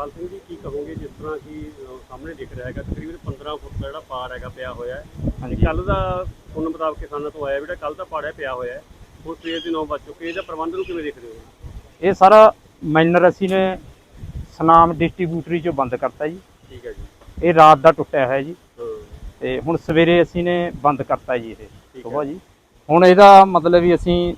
ਪਾਲ ਸਿੰਘ ਜੀ ਕੀ ਕਹੋਗੇ ਜਿਸ ਤਰ੍ਹਾਂ ਕਿ ਸਾਹਮਣੇ ਦਿਖ ਰਿਹਾ ਹੈਗਾ ਤਕਰੀਬਨ 15 ਫੁੱਟ ਦਾ ਜਿਹੜਾ ਪਾੜ ਹੈਗਾ ਪਿਆ ਹੋਇਆ ਹੈ। ਹਾਂਜੀ। ਕੱਲ ਦਾ ਸੁਣਨ ਮੁਤਾਬਕ ਕਿਸਾਨਾਂ ਤੋਂ ਆਇਆ ਜਿਹੜਾ ਕੱਲ ਦਾ ਪਾੜ ਹੈ ਪਿਆ ਹੋਇਆ ਹੈ। ਹੁਣ ਸਵੇਰ ਦੇ 9 ਵੱਜ ਚੁੱਕੇ ਇਹਦਾ ਪ੍ਰਬੰਧ ਨੂੰ ਕਿਵੇਂ ਦੇਖਦੇ ਹੋ? ਇਹ ਸਾਰਾ ਮਾਈਨਰ ਅਸੀਂ ਨੇ ਸਨਾਮ ਡਿਸਟ੍ਰੀਬਿਊਟਰੀ ਚੋਂ ਬੰਦ ਕਰਤਾ ਜੀ। ਠੀਕ ਹੈ ਜੀ। ਇਹ ਰਾਤ ਦਾ ਟੁੱਟਿਆ ਹੋਇਆ ਜੀ। ਹਾਂ। ਤੇ ਹੁਣ ਸਵੇਰੇ ਅਸੀਂ ਨੇ ਬੰਦ ਕਰਤਾ ਜੀ ਇਹ ਹੈ। ਜੀ। ਹੁਣ ਇਹਦਾ ਮਤਲਬ ਵੀ ਅਸੀਂ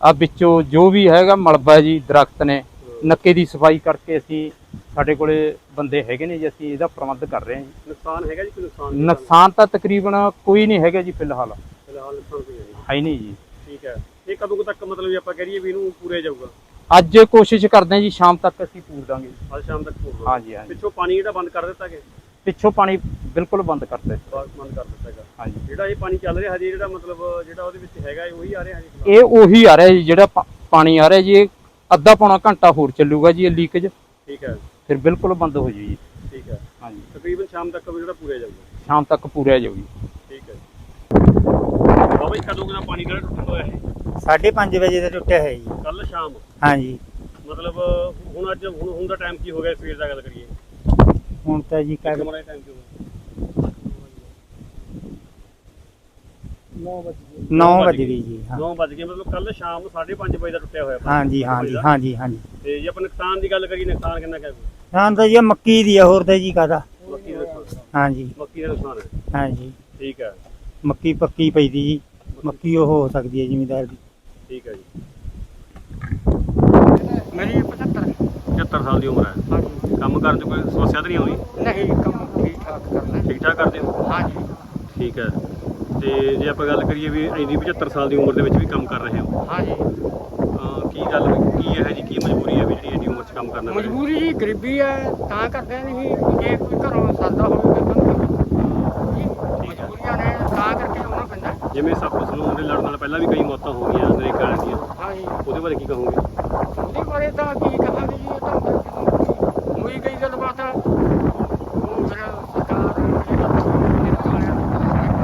ਆ ਵਿੱਚੋਂ ਜੋ ਵੀ ਹੈਗਾ ਮਲਬਾ ਜੀ ਦਰਖਤ ਨੇ ਨੱਕੇ ਦੀ ਸਫ਼ਾਈ ਕਰਕੇ ਅਸੀਂ ਸਾਡੇ ਕੋਲੇ ਬੰਦੇ ਹੈਗੇ ਨੇ ਜੀ ਅਸੀਂ ਇਹਦਾ ਪ੍ਰਬੰਧ ਕਰ ਰਹੇ ਹਾਂ ਜੀ। ਨੁਕਸਾਨ ਹੈਗਾ ਜੀ ਕੋਈ ਨੁਕਸਾਨ ਨੁਕਸਾਨ ਤਾਂ ਤਕਰੀਬਨ ਕੋਈ ਨਹੀਂ ਹੈਗਾ ਜੀ ਫਿਲਹਾਲ। ਫਿਲਹਾਲ ਨੁਕਸਾਨ ਕੋਈ ਹੈ ਨਹੀਂ। ਹੈ ਹੀ ਨਹੀਂ ਜੀ। ਠੀਕ ਹੈ। ਇਹ ਕਦੋਂ ਕੁ ਤੱਕ ਮਤਲਬ ਵੀ ਆਪਾਂ ਕਰੀਏ ਵੀ ਇਹਨੂੰ ਪੂਰੇ ਜਾਊਗਾ? ਅੱਜ ਕੋਸ਼ਿਸ਼ ਕਰਦੇ ਹਾਂ ਜੀ ਸ਼ਾਮ ਤੱਕ ਅਸੀਂ ਪੂਰ ਦਾਂਗੇ। ਅੱਜ ਸ਼ਾਮ ਤੱਕ ਪੂਰ ਹਾਂਜੀ ਹਾਂਜੀ। ਪਿੱਛੋਂ ਪਾਣੀ ਜਿਹੜਾ ਬੰਦ ਕਰ ਦਿੱਤਾ ਗਿਆ? ਪਿੱਛੋਂ ਪਾਣੀ ਬਿਲਕੁਲ ਬੰਦ ਜੀ। ਬਸ ਬੰਦ ਕਰ ਦਿੱਤਾ ਹੈਗਾ ਹਾਂਜੀ। ਜਿਹੜਾ ਇਹ ਪਾਣੀ ਚੱਲ ਰਿਹਾ ਹਜੇ ਜਿਹੜਾ ਮਤਲਬ ਜਿਹੜਾ ਉਹਦੇ ਵਿੱਚ ਹੈਗਾ ਇਹ ਉਹੀ ਆ ਰਿਹਾ ਹਜੇ ਇਹ ਉਹੀ ਆ ਰਿਹਾ ਜੀ ਜਿਹੜਾ ਪਾਣੀ ਆ ਰਿਹਾ ਜੀ ਇਹ ਅੱਧਾ ਪੌਣਾ ਘੰਟਾ ਹੋਰ ਚੱਲੂਗਾ ਜੀ ਇਹ ਲੀਕੇਜ ਠੀਕ ਹੈ। ਫਿਰ ਬਿਲਕੁਲ ਬੰਦ ਹੋ ਜੂ ਜੀ। ਠੀਕ ਹੈ। ਹਾਂਜੀ। ਤਕਰੀਬਨ ਸ਼ਾਮ ਤੱਕ ਵੀ ਜਿਹੜਾ ਪੂਰੇ ਜਾਊਗਾ? ਸ਼ਾਮ ਤੱਕ ਪੂਰਿਆ ਜਾਊਗੀ ਠੀਕ ਹੈ ਬਾਬਾ ਜੀ ਕਦੋਂ ਕਿਨਾ ਪਾਣੀ ਜਿਹੜਾ ਟੁੱਟਣ ਹੋਇਆ ਹੈ 5:30 ਵਜੇ ਦਾ ਟੁੱਟਿਆ ਹੈ ਜੀ। ਕੱਲ ਸ਼ਾਮ? ਹਾਂਜੀ। ਮਤਲਬ ਹੁਣ ਅੱਜ ਹੁਣ ਹੁਣ ਦਾ ਟਾਈਮ ਕੀ ਹੋ ਗਿਆ ਸਵੇਰ ਦਾ ਗੱਲ ਕਰੀਏ? ਹੁਣ ਤਾਂ ਜੀ ਕਰ ਕਮਰੇ ਟਾਈਮ ਕੀ ਹੋ 9 ਵਜੇ ਗਈ ਜੀ। ਹਾਂ। 9 ਵਜ ਗਏ ਮਤਲਬ ਕੱਲ ਸ਼ਾਮ 5:30 ਵਜੇ ਦਾ ਟੁੱਟਿਆ ਹੋਇਆ ਪਾਣੀ। ਹਾਂਜੀ ਹਾਂਜੀ ਹਾਂਜੀ ਹਾਂਜੀ। ਤੇ ਜੇ ਆਪਾਂ ਨੁਕਸਾਨ ਦੀ ਗੱਲ ਕਰੀਏ ਨੁਕਸਾਨ ਕਿੰਨਾ ਕੁ ਹੈ? ਹਾਂ ਤਾਂ ਜੀ ਇਹ ਮੱਕੀ ਦੀ ਆ ਹੋਰ ਤਾਂ ਜੀ ਕਾਦਾ ਮੱਕੀ ਦਾ ਨੁਕਸਾਨ ਹਾਂਜੀ। ਮੱਕੀ ਦਾ ਨੁਕਸਾਨ ਹੈ। ਹਾਂਜੀ। ਠੀਕ ਹੈ। ਮੱਕੀ ਪੱਕੀ ਪਈ ਦੀ ਜੀ। ਮੱਕੀ ਉਹ ਹੋ ਸਕਦੀ ਹੈ ਜ਼ਿਮੀਦਾਰ ਦੀ। ਠੀਕ ਹੈ ਜੀ। ਮੇਰੀ 75 75 ਸਾਲ ਦੀ ਉਮਰ ਹੈ। ਹਾਂਜੀ। ਕੰਮ ਕਰਨ 'ਚ ਕੋਈ ਸਮੱਸਿਆ ਤਾਂ ਨਹੀਂ ਆਉਂਦੀ? ਨਹੀਂ ਕੰਮ ਠੀਕ ਠਾਕ ਕਰਨਾ ਠੀਕ ਠਾਕ ਕਰਦੇ ਹੋ? ਹਾਂਜੀ। ਠੀਕ ਹੈ। ਤੇ ਜੇ ਆਪਾਂ ਗੱਲ ਕਰੀਏ ਵੀ ਇੰਨੀ 75 ਸਾਲ ਦੀ ਉਮਰ ਦੇ ਵਿੱਚ ਵੀ ਕੰਮ ਕਰ ਰਹੇ ਹੋ। ਹਾਂਜੀ ਅਹ ਕੀ ਗੱਲ ਕੀ ਹੈ ਜੀ ਕੀ ਮਜਬੂਰੀ ਹੈ ਵੀ ਜਿਹੜੀ ਇੰਨੀ ਉਮਰ 'ਚ ਕੰਮ ਕਰਨਾ? ਮਜਬੂਰੀ ਜੀ ਗਰੀਬੀ ਹੈ ਤਾਂ ਕਰਦੇ ਨਹੀਂ ਜੇ ਕੋਈ ਘਰੋਂ ਸਰਦਾ ਹੋਵੇ ਤਾਂ ਤੁਹਾਨੂੰ ਜੀ ਮਜਬੂਰੀਆਂ ਨੇ ਤਾਂ ਕਰਕੇ ਆਉਣਾ ਪੈਂਦਾ। ਜਿਵੇਂ ਸੱਪ ਸਲੂਨ ਦੇ ਲੜਨ ਨਾਲ ਪਹਿਲਾਂ ਵੀ ਕਈ ਮੌਤਾਂ ਹੋ ਗਈਆਂ ਵਾਲਿਆਂ ਦੀਆਂ ਹਾਂਜੀ ਉਹਦੇ ਬਾਰੇ ਕੀ ਕਹੋਗੇ? ਉਹਦੇ ਬਾਰੇ ਤਾਂ ਕੀ ਕਹਾਂਗੇ ਜੀ ਇਹ ਤਾਂ ਹੋਈ ਗਈ ਗੱਲਬਾਤ ਉਹ ਫਿਰ ਸਰਕਾਰ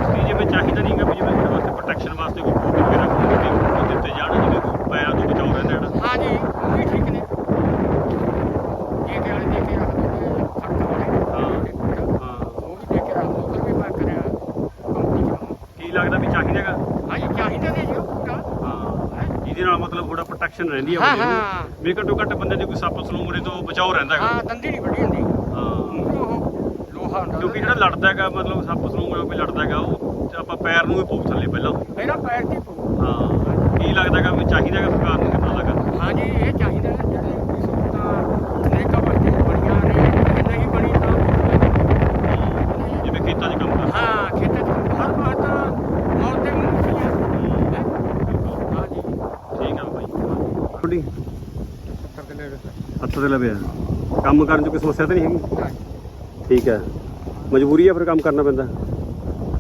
ਵੀ ਜਿਵੇਂ ਚਾਹੀਦਾ ਨਹੀਂਗਾ ਵੀ ਜਿਵੇਂ ਇਹਦੇ ਵਾਸਤੇ ਪ੍ਰੋਟੈਕਸ਼ਨ ਵਾਸਤੇ ਕੋਈ ਬੂਟ ਵਗੈਰਾ ਖੋਲ ਕੇ ਉਹ ਦਿੱਤੇ ਜਾਣ ਜਿਵੇਂ ਕੋਈ ਪੈਰਾਂ ਤੋਂ ਬਚਾਓ ਰਹਿੰਦਾ ਜਿਹੜਾ ਹਾਂਜੀ ਉਹ ਵੀ ਠੀਕ ਨੇ ਇਹ ਕਿ ਵਾਲੇ ਦੇ ਕੇ ਰੱਖਦੇ ਨੇ ਖੜਕਾ ਵਾਲੇ ਹਾਂ ਹਾਂ ਉਹ ਵੀ ਦੇ ਕੇ ਰੱਖਦੇ ਉਹ ਵੀ ਮੈਂ ਕਰਿਆ ਕੰਪਨੀ ਚ ਕੀ ਵੀ ਚਾਹੀਦਾਗਾ ਹਾਂਜੀ ਚਾਹੀਦਾ ਨੇ ਜੀ ਉਹ ਪੂਰਾ। ਹਾਂ ਜਿਹਦੇ ਨਾਲ ਮਤਲਬ ਥੋੜਾ ਪ੍ਰੋਟੈਕਸ਼ਨ ਰਹਿੰਦੀ ਹੈ ਹਾਂ, ਬੰਦੇ ਨੂੰ। ਹਾਂ। ਵੀ ਘੱਟੋ ਘੱਟ ਬੰਦੇ ਦੇ ਕੋਈ ਸੱਪ ਸਲੂੰਗੜੇ ਤੋਂ ਬਚਾਓ ਰਹਿੰਦਾ ਹੈਗਾ। ਹਾਂ ਦੰਦੀ ਨਹੀਂ ਵੱਡੀ ਹੁੰਦੀ। ਹਾਂ। ਮੂੰਹ ਉਹ ਲੋਹਾ ਹੁੰਦਾ। ਕਿਉਂਕਿ ਜਿਹੜਾ ਲੜਦਾ ਹੈਗਾ ਮਤਲਬ ਸੱਪ ਸਲੂੰਗੜਾ ਕੋਈ ਲੜਦਾ ਹੈਗਾ ਉਹ ਆਪਾਂ ਪੈਰ ਨੂੰ ਹੀ ਪਊ ਥੱਲੇ ਪਹਿਲਾਂ। ਮੇਰਾ ਪੈਰ ਦੀ ਪਊ ਹਾਂ ਕੀ ਲੱਗਦਾ ਹੈਗਾ ਵੀ ਚਾਹੀਦਾ ਹੈਗਾ ਸਰਕਾਰ ਨੂੰ ਕਿੰਨਾ ਲੱਗਾ ਹਾਂਜੀ ਇਹ ਚਾਹੀਦਾ ਹੈ ਜਿਹੜੇ ਵੀ ਸਹੂਲਤਾਂ ਅਨੇਕਾਂ ਵਾਸਤੇ ਬਣੀਆਂ ਨੇ ਜੇ ਨਹੀਂ ਬਣੀ ਤਾਂ ਜਿਵੇਂ ਖੇਤਾਂ 'ਚ ਕੰਮ ਕਰਦੇ ਹਾਂ ਖੇਤਾਂ 'ਚ ਹਰ ਵਾਰ ਤਾਂ ਮੌਤ ਦੇ ਮੂੰਹ ਸੀ ਹੈ ਹਾਂਜੀ ਠੀਕ ਆ ਬਾਈ ਤੁਹਾਡੀ ਹੱਥ ਤੇ ਲਵਿਆ ਕੰਮ ਕਰਨ 'ਚ ਕੋਈ ਸਮੱਸਿਆ ਤਾਂ ਨਹੀਂ ਹੈਗੀ? ਠੀਕ ਹੈ। ਮਜਬੂਰੀ ਆ ਫਿਰ ਕੰਮ ਕਰਨਾ ਪੈਂਦਾ?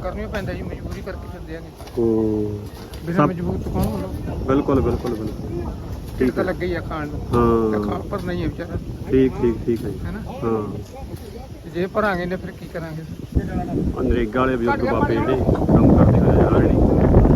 ਕਰਨੀ ਪੈਂਦਾ ਜੀ ਮਜਬੂਰੀ ਕਰਕੇ ਫਿਰਦੇ ਆਂਗੇ ਹੂੰ। ਬਿਨਾਂ ਸਭ- ਮਜਬੂਰ ਤੋਂ ਕੌਣ ਹੋਣਾ ਬਿਲਕੁਲ ਬਿਲਕੁਲ ਬਿਲਕੁਲ। ਠੀਕ ਤਾਂ ਹੈ ਲੱਗੇ ਹੀ ਆ ਖਾਣ ਨੂੰ। ਤੇ ਹਾਂ ਪਰ ਨਹੀਂ ਹੈ ਵਿਚਾਰਾ। ਠੀਕ ਠੀਕ ਠੀਕ ਹੈ ਜੀ। ਹੈਨਾ ਹਾਂ। ਤੇ ਜੇ ਭਰਾਂਗੇ ਨੇ ਫਿਰ ਕੀ ਕਰਾਂਗੇ? ਆਹ ਨਰੇਗਾ ਵਾਲੇ ਬਜ਼ੁਰਗ ਬਾਬੇ ਜਿਹੜੇ ਕੰਮ ਕਰਦੇ ਹੋਏ ਆ ਰਹੇ ਨੇ